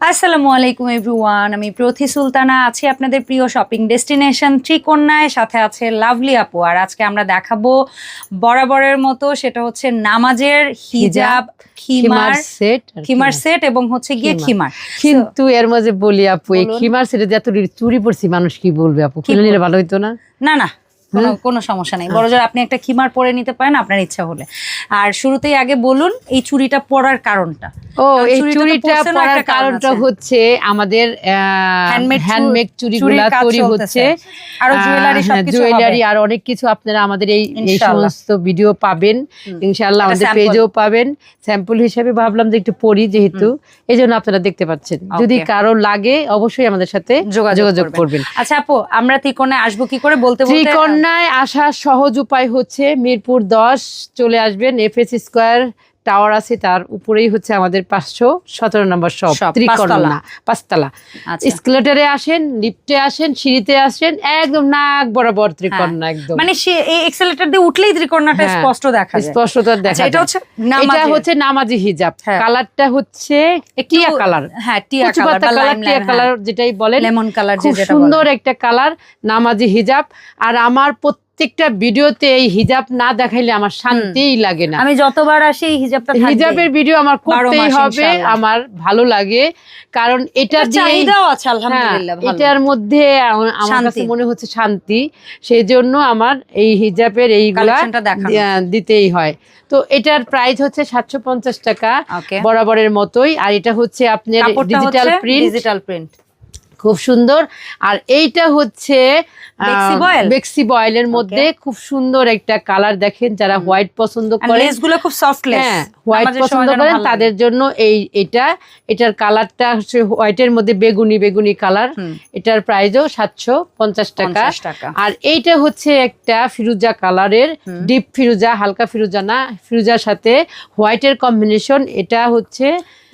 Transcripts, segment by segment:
আসসালামু আলাইকুম এভরিওয়ান আমি প্রথি সুলতানা আছি আপনাদের প্রিয় শপিং ডেস্টিনেশন ত্রিকন্যায় সাথে আছে লাভলি আপু। আর আজকে আমরা দেখাবো বরাবরের মতো সেটা হচ্ছে নামাজের হিজাব খিমার সেট খিমার সেট এবং হচ্ছে গিয়ে খিমার। কিন্তু এর মাঝে বলি আপু এই খিমার সেটে যত চুরি পড়ছি মানুষ কি বলবে আপু? কিনে নিলে ভালো হইতো না? না না কোনো কোনো সমস্যা নেই। বড় জোর আপনি একটা খিমার পরে নিতে পারেন আপনার ইচ্ছা হলে। আর শুরুতেই আগে বলুন এই চুড়িটা পরার কারণটা। ও এই চুরিটা পরার কারণটা হচ্ছে আমাদের হ্যান্ডমেড চুরিগুলা তৈরি। হচ্ছে। আরও jewelry সবকিছু জুয়েলারি আর অনেক কিছু আপনারা আমাদের এই এই সমস্ত ভিডিও পাবেন। ইনশাআল্লাহ আমাদের পেজেও পাবেন। স্যাম্পল হিসেবে ভাবলাম যে একটু পড়ি যেহেতু। এই জন্য আপনারা দেখতে পাচ্ছেন। যদি কারও লাগে অবশ্যই আমাদের সাথে যোগাযোগ করবেন। আচ্ছা আপু আমরা ত্রিকোণায় আসব কি করে? বলতে বলতে ত্রিকন্যায় আসার সহজ উপায় হচ্ছে মিরপুর দশ চলে আসবেন এফএস স্কোয়ার টাওয়ার আছে তার উপরেই হচ্ছে আমাদের পাঁচশো সতেরো নম্বর শপ, ত্রিকন্যা পাঁচতলা। আচ্ছা। স্কেলেটারে আসেন লিফটে আসেন সিঁড়িতে আসেন একদম নাক বরাবর ত্রিকন্যা একদম। মানে সে এই এক্সেলেটর দিয়ে উঠলেই ত্রিকোণাটা হ্যাঁ, স্পষ্ট দেখা যায়। স্পষ্টতা দেখা আচ্ছা, এটা হচ্ছে এটা হচ্ছে নামাজি হিজাব। হ্যাঁ। কালারটা হচ্ছে টিয়া কালার। হ্যাঁ টিয়া কালার কালার টিয়া কালার যেটাই বলেন লেমন কালার যেটা সুন্দর সুন্দর একটা কালার নামাজি হিজাব। আর আমার প্রত্যেকটা ভিডিওতে এই হিজাব না দেখাইলে আমার শান্তিই লাগে না। আমি যতবার আসি এই হিজাবটা হিজাবের ভিডিও আমার করতেই হবে আমার ভালো লাগে। কারণ এটা চাহিদাও আছে হ্যাঁ, আলহামদুলিল্লাহ এটার মধ্যে আমার কাছে মনে হচ্ছে শান্তি। সেই জন্য আমার এই হিজাবের এইগুলা দিতেই হয়। তো এটার প্রাইস হচ্ছে সাতশো পঞ্চাশ টাকা বরাবরের মতোই। আর এটা হচ্ছে আপনার ডিজিটাল প্রিন্ট ডিজিটাল প্রিন্ট খুব সুন্দর। আর এইটা হচ্ছে বেক্সি বয়েলের মধ্যে খুব সুন্দর একটা কালার দেখেন যারা হোয়াইট পছন্দ করে খুব সফট হ্যাঁ হোয়াইট পছন্দ করেন তাদের জন্য এই এটা এটার কালারটা হচ্ছে হোয়াইটের মধ্যে বেগুনি বেগুনি কালার। এটার প্রাইসও সাতশো পঞ্চাশ টাকা। আর এইটা হচ্ছে একটা ফিরুজা কালারের ডিপ ফিরুজা হালকা ফিরুজা না ফিরুজার সাথে হোয়াইটের কম্বিনেশন এটা হচ্ছে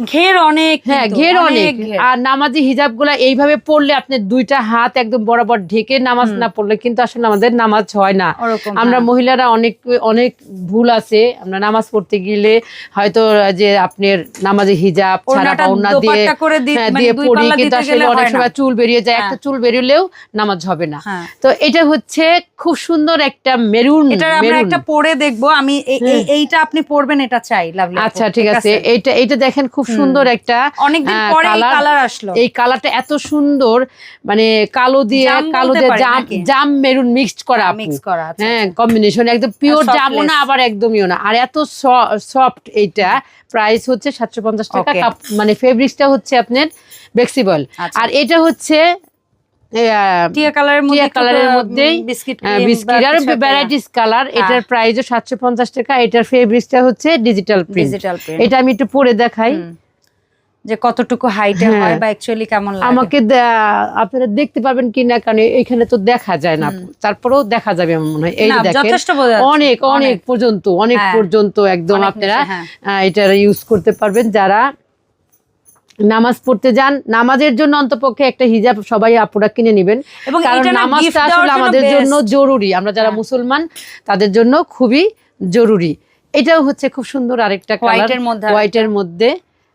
ঘের অনেক হ্যাঁ ঘের অনেক আর নামাজি হিজাবগুলা এইভাবে পড়লে আপনি দুইটা হাত একদম বরাবর ঢেকে নামাজ না পড়লে কিন্তু আসলে আমাদের নামাজ হয় না। আমরা হ্যাঁ। মহিলারা অনেক অনেক ভুল আছে। আমরা নামাজ পড়তে গেলে হয়তো যে আপনার নামাজি হিজাব ছাড়া বা দিয়ে হ্যাঁ, মানে দিয়ে পড়ি কিন্তু আসলে অনেক সময় চুল বেরিয়ে যায়। একটা হ্যাঁ। চুল বেরিয়েলেও নামাজ হবে না। তো এটা হচ্ছে খুব সুন্দর একটা মেরুন এটার আমরা একটা পরে দেখব। আমি এই- এই- এইটা আপনি পরবেন এটা চাই লাভলি আচ্ছা ঠিক আছে। এইটা এটা দেখেন খুব সুন্দর একটা অনেকদিন পরে কালার আসলো। এই কালারটা এত সুন্দর মানে কালো দিয়ে কালো দিয়ে জাম? জাম মেরুন মিক্সড করা মিক্স করা হ্যাঁ কম্বিনেশন একদম পিওর জামও না আবার একদমইও না। আর এত সফট এইটা প্রাইস হচ্ছে সাতশো পঞ্চাশ টাকা। মানে ফেব্রিক্সটা হচ্ছে আপনার ফ্লেক্সিবল আচ্ছা। আর এটা হচ্ছে টিয়া কালারের মধ্যে কালারের মধ্যেই বিস্কিট বিস্কিট আর ভ্যারাইটিস কালার হ্যাঁ। এটার প্রাইসও সাতশো পঞ্চাশ টাকা। এটার ফেব্রিক্সটা হচ্ছে ডিজিটাল প্রিন্ট ডিজিটাল প্রিন্ট এটা আমি একটু পরে দেখাই। যে কতটুকু হাইটে হ্যাঁ। হয়। বা অ্যাকচুয়ালি কেমন লাগে? আমাকে আপনারা দেখতে পাবেন কি না কারণ এখানে তো দেখা যায় না। তারপরেও দেখা যাবে আমার মনে হয়। এই দেখেন যথেষ্ট অনেক অনেক। পর্যন্ত অনেক হ্যাঁ। পর্যন্ত একদম আপনারা হ্যাঁ। এটা ইউজ করতে পারবেন। যারা নামাজ পড়তে যান নামাজের জন্য অন্তপক্ষে একটা হিজাব সবাই আপুরা কিনে নেবেন। কারণ নামাজটা আসলে আমাদের জন্য জরুরি। আমরা যারা। মুসলমান তাদের জন্য খুবই জরুরি। এটাও হচ্ছে খুব সুন্দর আরেকটা কালার White মধ্যে হোয়াইটের মধ্যে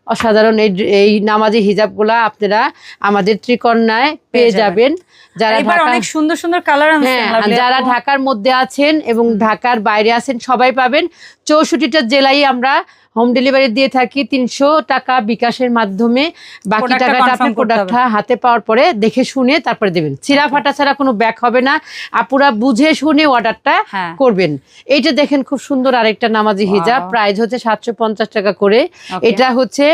অসাধারণ এই এই নামাজি হিজাবগুলা আপনারা আমাদের ত্রিকন্যায় পেয়ে যাবেন। যারা অনেক সুন্দর সুন্দর কালার হ্যাঁ যারা ঢাকার মধ্যে আছেন এবং ঢাকার বাইরে আছেন সবাই পাবেন। চৌষট্টিটা জেলায় আমরা হোম ডেলিভারি দিয়ে থাকি তিনশো টাকা বিকাশের মাধ্যমে। বাকি টাকাটা আপনি প্রোডাক্টটা হাতে পাওয়ার পরে দেখে শুনে তারপরে দেবেন। চিরা ফাটা ছাড়া কোনো ব্যাক হবে না। আপুরা বুঝে শুনে অর্ডারটা হ্যাঁ। করবেন। এইটা দেখেন খুব সুন্দর আরেকটা নামাজি হিজাব. প্রাইস হচ্ছে সাতশো পঞ্চাশ টাকা করে। এটা হচ্ছে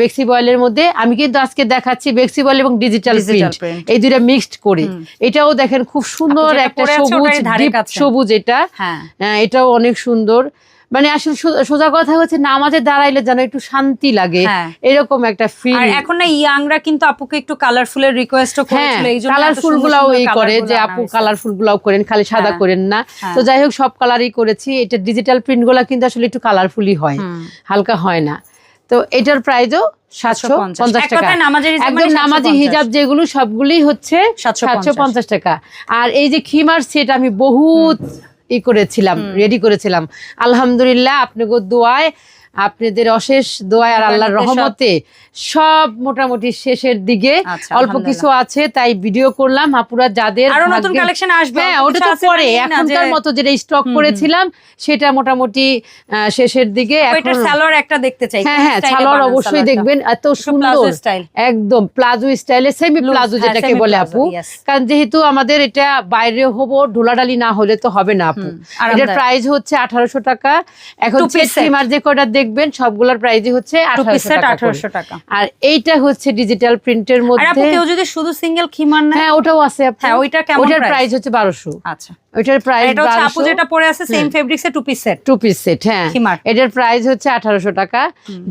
বেক্সি বয়েলের মধ্যে। আমি কিন্তু আজকে দেখাচ্ছি বেক্সি বয়েল এবং ডিজিটাল প্রিন্ট এই দুইটা মিক্সড করে। এটাও দেখেন খুব সুন্দর একটা সবুজ। সবুজ এটা। হ্যাঁ। হ্যাঁ, এটাও অনেক সুন্দর। মানে আসলে সোজা কথা হচ্ছে নামাজে দাঁড়াইলে যেন একটু শান্তি লাগে। হ্যাঁ। এরকম একটা ফিল আর এখন না ইয়াংরা কিন্তু আপুকে একটু কালারফুলের রিকোয়েস্টও হ্যাঁ এই জন্য কালারফুল গুলাও এই করে যে আপু কালারফুল গুলাও করেন খালি সাদা হ্যাঁ, করেন না। হ্যাঁ। তো যাই হোক সব কালারই করেছি। এটা ডিজিটাল প্রিন্টগুলা কিন্তু আসলে একটু কালারফুলই হয়। হালকা হয় না। তো এটার প্রাইজও সাতশো পঞ্চাশ। টাকা। একদম মানে নামাজি হিজাব যেগুলো সবগুলি হচ্ছে 750 সাতশো পঞ্চাশ। টাকা। আর এই যে খিমার সেট আমি বহুত ই করেছিলাম রেডি করেছিলাম। আলহামদুলিল্লাহ আপনাকে দোয়ায় আপনাদের অশেষ দোয়া আর আল্লাহর সব- রহমতে সব মোটামুটি শেষের দিকে। আচ্ছা, অল্প কিছু আছে তাই ভিডিও করলাম। আপুরা যাদের আরও নতুন কালেকশন আসবে হ্যাঁ ওটা তো পরে। এখনকার মতো যেটা স্টক। করেছিলাম সেটা মোটামুটি শেষের দিকে। এখন সালোয়ার একটা দেখতে চাই হ্যাঁ হ্যাঁ সালোয়ার অবশ্যই দেখবেন এত সুন্দর। একদম প্লাজো স্টাইলে সেমি প্লাজো হ্যাঁ, যেটাকে বলে আপু। কারণ যেহেতু আমাদের এটা বাইরে হব ঢোলাডালি না হলে তো হবে না আপু। এটার প্রাইস হচ্ছে আঠারোশো টাকা। এখন যে কটা দেখবেন সবগুলোর প্রাইসই হচ্ছে টাকা আর এইটা হচ্ছে ডিজিটাল প্রিন্টের আর আপু মধ্যে কেউ যদি শুধু সিঙ্গেল খিমার নেয় হ্যাঁ ওটাও আছে আপু। হ্যাঁ, ওইটা কেমন ওটার প্রাইস হচ্ছে বারোশো। আচ্ছা। ওইটার প্রাইস এটা হচ্ছে আপু যেটা পরে আছে same fabrics two piece set two piece set হ্যাঁ। এটার প্রাইস হচ্ছে আঠারোশো টাকা।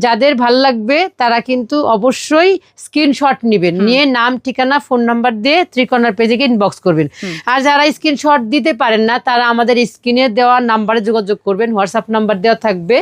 যাদের ভালো লাগবে তারা কিন্তু অবশ্যই স্ক্রিনশট নেবেন। নিয়ে নাম ঠিকানা ফোন নাম্বার দিয়ে ত্রিকোণার পেজে ইনবক্স করবেন। আর যারা স্ক্রিনশট দিতে পারেন না তারা আমাদের স্ক্রিনে দেওয়া নাম্বারে যোগাযোগ করবেন। হোয়াটসঅ্যাপ নাম্বার দেওয়া থাকবে।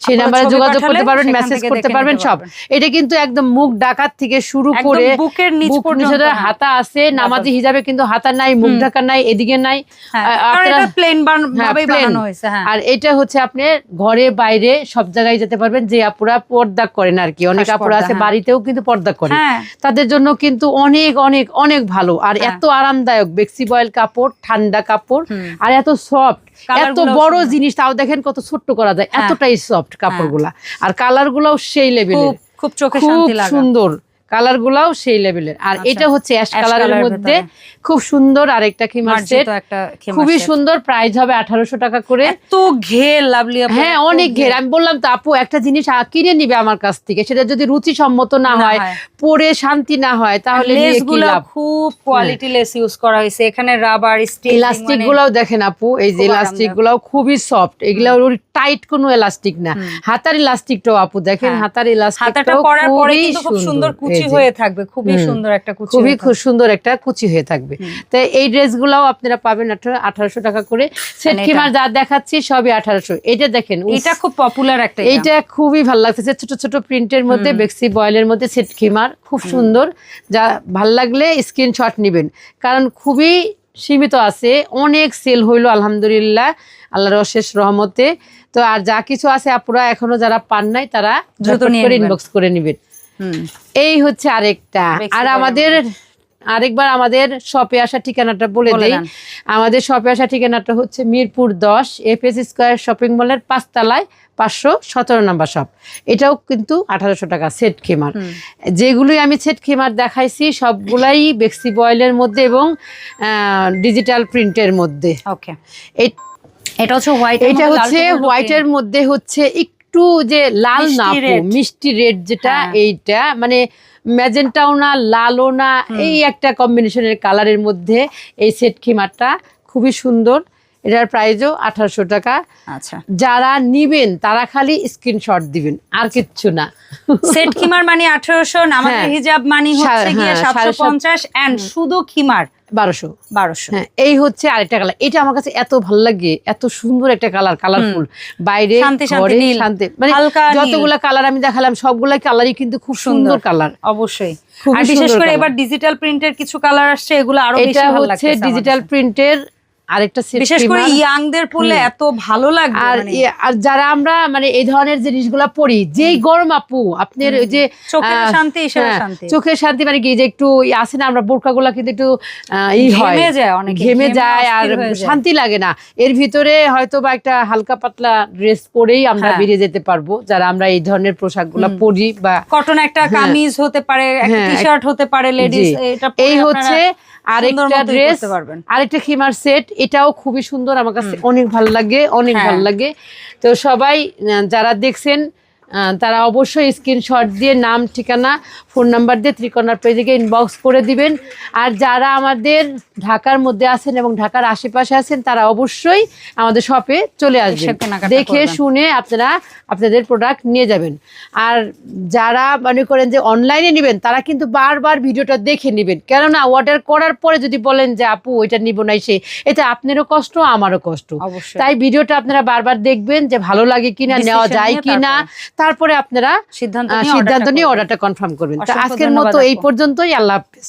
সেই নাম্বারে যোগাযোগ করতে পারবেন মেসেজ করতে পারবেন সব। এটা কিন্তু একদম মুখ ডাকাত থেকে শুরু করে বুকের নিচ পর্যন্ত, হ্যাঁ। হাতা আছে নামাজি হিসাবে কিন্তু হাতা নাই মুখ ঢাকা নাই এদিকে নাই। হ্যাঁ প্লেন হ্যাঁ। বানানো হয়েছে আর এটা হচ্ছে আপনি ঘরে বাইরে সব জায়গায় যেতে পারবেন যে আপুরা পর্দা করেন আর কি। অনেক আপুরা আছে। বাড়িতেও কিন্তু পর্দা করে। তাদের জন্য কিন্তু অনেক অনেক অনেক ভালো। আর। এত আরামদায়ক বেক্সি বয়েল কাপড় ঠান্ডা কাপড় আর এত সফট। এত বড় জিনিস তাও দেখেন কত ছোট্ট করা যায়। হ্যাঁ। এতটাই সফট কাপড়গুলা। আর কালার গুলাও সেই লেভেলের খুব চোখে খুব সুন্দর। কালার গুলাও সেই লেভেলের আর আচ্ছা। এটা হচ্ছে অ্যাশ কালারের মধ্যে খুব সুন্দর খিমার সেট মার্জিত একটা খেমার খুবই সুন্দর প্রাইস হবে আঠারোশো টাকা করে। এত ঘের লাভলি হ্যাঁ অনেক ঘের। আমি বললাম তো আপু একটা জিনিস কিনে নিবে আমার কাছ থেকে সেটা যদি রুচি সম্মত না হয়। পরে শান্তি না হয় তাহলে খুব কোয়ালিটি লেস ইউজ করা হয়েছে। এখানে রাবার স্টিল ইলাস্টিক গুলাও দেখেন আপু এই যে ইলাস্টিক গুলাও খুবই সফট এগুলো টাইট কোনো ইলাস্টিক না। হাতার ইলাস্টিকটাও আপু দেখেন হ্যাঁ। হাতার হাতাটা পরার পরে কিন্তু খুব সুন্দর। কুচি হয়ে থাকবে খুবই সুন্দর একটা কুচি খুবই খুব সুন্দর একটা কুচি হয়ে থাকবে। তো এই ড্রেসগুলাও আপনারা পাবেন আঠারোশো টাকা করে। সেট কিমার যা দেখাচ্ছি সবই আঠারোশো। এটা দেখেন এটা খুব পপুলার একটা। এইটা খুবই ভালো লাগতেছে। ছোট ছোট প্রিন্টের মধ্যে বেক্সি বয়েলের মধ্যে সেট খিমার খুব সুন্দর। যা ভালো লাগলে স্ক্রিনশট নেবেন। কারণ খুবই সীমিত আছে। অনেক সেল হইল আলহামদুলিল্লাহ। আল্লাহর অশেষ রহমতে। তো আর যা কিছু আছে আপুরা এখনও যারা পান নাই তারা দ্রুত করে। ইনবক্স করে নেবেন। এই হচ্ছে আরেকটা। আর আমাদের আরেকবার আমাদের শপে আসা ঠিকানাটা বলে দেই। আমাদের শপে আসা ঠিকানাটা হচ্ছে মিরপুর দশ এফএস স্কোয়ার শপিং মলের পাঁচতলায় পাঁচশো সতেরো নম্বর শপ। এটাও কিন্তু আঠারোশো টাকা সেট খেমার। যেগুলোই আমি সেট খেমার দেখাইছি সবগুলাই বেক্সি বয়েলের মধ্যে এবং ডিজিটাল প্রিন্টের মধ্যে। ওকে। এটা হচ্ছে হোয়াইট এটা হচ্ছে হোয়াইটের মধ্যে হচ্ছে একটু যে লাল না। মিষ্টি রেড যেটা হ্যাঁ। এইটা মানে ম্যাজেন্টাও না লালও না এই একটা কম্বিনেশনের কালারের মধ্যে এই সেট খিমারটা খুবই সুন্দর এটার প্রাইসও আঠারোশো টাকা। আচ্ছা। যারা নিবেন তারা খালি স্ক্রিনশট দিবেন আর কিচ্ছু না। সেট খিমার মানে আঠারোশো নামাজের হ্যাঁ। হিজাব মানে হচ্ছে গিয়ে হ্যাঁ, সাতশো পঞ্চাশ এন্ড শুধু খিমার বারোশো। বারোশো। হ্যাঁ এই হচ্ছে আরেকটা কালার এটা আমার কাছে এত ভালো লাগে এত সুন্দর একটা কালার কালারফুল বাইরে শান্তি মানে যতগুলা কালার আমি দেখালাম সবগুলা কালারই কিন্তু খুব সুন্দর। কালার অবশ্যই। আর বিশেষ করে এবার ডিজিটাল প্রিন্টের কিছু কালার আসছে এগুলো আরও বেশি ভালো লাগছে ডিজিটাল প্রিন্টের আরেকটা বিশেষ করে ইয়াংদের পরলে এত ভালো লাগবে আর মানে। আর যারা আমরা মানে এই ধরনের জিনিসগুলা পড়ি যেই গরম আপু আপনার যে চোখের শান্তি, হ্যাঁ, শান্তি। চোখের শান্তি মানে কি যে একটু আছে না আমরা কিন্তু একটু ই হয়। ঘেমে যায় অনেকে, ঘেমে যায় আর হয়ে। শান্তি লাগে না। এর ভিতরে হয়তো বা একটা হালকা পাতলা ড্রেস পরেই আমরা হ্যাঁ। বেরিয়ে যেতে পারব যারা আমরা এই ধরনের পোশাকগুলা পরি বা কটন একটা কামিজ হতে পারে একটা হ্যাঁ, টি শার্ট হতে পারে লেডিস এটা এই হচ্ছে আরেকটা ড্রেস আরেকটা খিমার সেট এটাও খুবই সুন্দর আমার কাছে অনেক ভালো লাগে অনেক হ্যাঁ। ভালো লাগে। তো সবাই যারা দেখছেন তারা অবশ্যই স্ক্রিনশট দিয়ে নাম ঠিকানা ফোন নাম্বার দিয়ে ত্রিকোণার পেজে ইনবক্স করে দিবেন। আর যারা আমাদের ঢাকার মধ্যে আছেন এবং ঢাকার আশেপাশে আছেন তারা অবশ্যই আমাদের শপে চলে আসবেন। দেখে শুনে আপনারা আপনাদের প্রোডাক্ট নিয়ে যাবেন। আর যারা মনে করেন যে অনলাইনে নেবেন তারা কিন্তু বারবার ভিডিওটা দেখে নেবেন। কেননা অর্ডার করার পরে যদি বলেন যে আপু ওইটা নিব না সে এটা আপনারও কষ্ট আমারও কষ্ট। তাই ভিডিওটা আপনারা বারবার দেখবেন যে ভালো লাগে কিনা নেওয়া যায় কিনা তারপরে আপনারা সিদ্ধান্ত নিয়ে সিদ্ধান্ত নিয়ে অর্ডারটা কনফার্ম করবেন। তো আজকের মতো এই পর্যন্তই আল্লাহ হাফেজ।